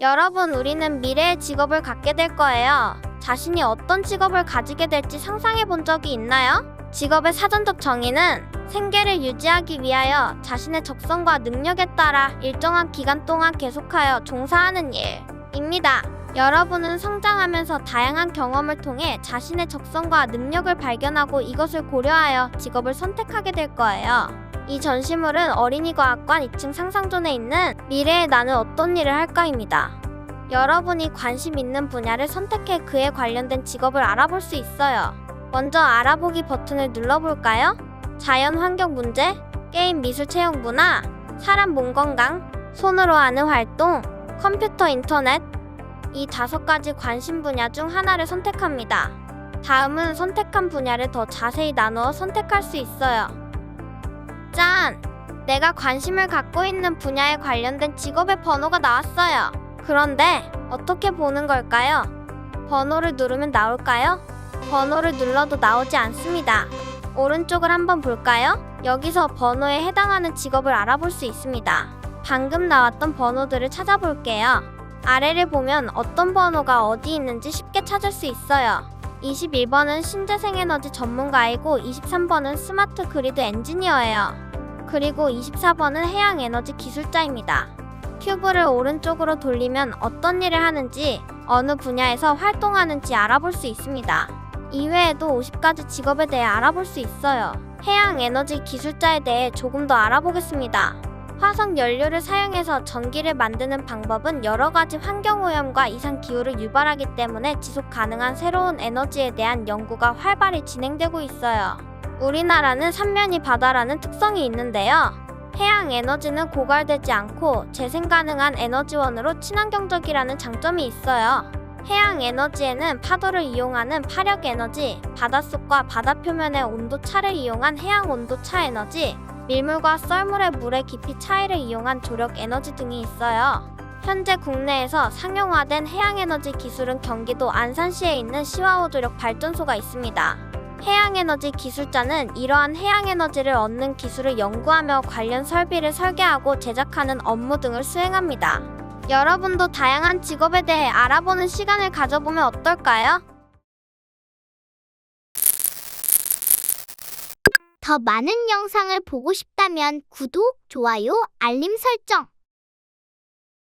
여러분, 우리는 미래의 직업을 갖게 될 거예요. 자신이 어떤 직업을 가지게 될지 상상해 본 적이 있나요? 직업의 사전적 정의는 생계를 유지하기 위하여 자신의 적성과 능력에 따라 일정한 기간 동안 계속하여 종사하는 일입니다. 여러분은 성장하면서 다양한 경험을 통해 자신의 적성과 능력을 발견하고 이것을 고려하여 직업을 선택하게 될 거예요. 이 전시물은 어린이과학관 2층 상상존에 있는 미래의 나는 어떤 일을 할까입니다. 여러분이 관심 있는 분야를 선택해 그에 관련된 직업을 알아볼 수 있어요. 먼저 알아보기 버튼을 눌러볼까요? 자연 환경 문제, 게임 미술 체육 문화, 사람 몸 건강, 손으로 하는 활동, 컴퓨터 인터넷 이 다섯 가지 관심 분야 중 하나를 선택합니다. 다음은 선택한 분야를 더 자세히 나누어 선택할 수 있어요. 짠! 내가 관심을 갖고 있는 분야에 관련된 직업의 번호가 나왔어요. 그런데 어떻게 보는 걸까요? 번호를 누르면 나올까요? 번호를 눌러도 나오지 않습니다. 오른쪽을 한번 볼까요? 여기서 번호에 해당하는 직업을 알아볼 수 있습니다. 방금 나왔던 번호들을 찾아볼게요. 아래를 보면 어떤 번호가 어디 있는지 쉽게 찾을 수 있어요. 21번은 신재생에너지 전문가이고 23번은 스마트 그리드 엔지니어예요. 그리고 24번은 해양에너지 기술자입니다. 큐브를 오른쪽으로 돌리면 어떤 일을 하는지 어느 분야에서 활동하는지 알아볼 수 있습니다. 이외에도 50가지 직업에 대해 알아볼 수 있어요. 해양 에너지 기술자에 대해 조금 더 알아보겠습니다. 화석 연료를 사용해서 전기를 만드는 방법은 여러 가지 환경 오염과 이상 기후를 유발하기 때문에 지속 가능한 새로운 에너지에 대한 연구가 활발히 진행되고 있어요. 우리나라는 삼면이 바다라는 특성이 있는데요. 해양 에너지는 고갈되지 않고 재생 가능한 에너지원으로 친환경적이라는 장점이 있어요. 해양 에너지에는 파도를 이용하는 파력 에너지, 바닷속과 바다 표면의 온도 차를 이용한 해양 온도 차 에너지, 밀물과 썰물의 물의 깊이 차이를 이용한 조력 에너지 등이 있어요. 현재 국내에서 상용화된 해양 에너지 기술은 경기도 안산시에 있는 시와호 조력 발전소가 있습니다. 해양 에너지 기술자는 이러한 해양 에너지를 얻는 기술을 연구하며 관련 설비를 설계하고 제작하는 업무 등을 수행합니다. 여러분도 다양한 직업에 대해 알아보는 시간을 가져보면 어떨까요? 더 많은 영상을 보고 싶다면 구독, 좋아요, 알림 설정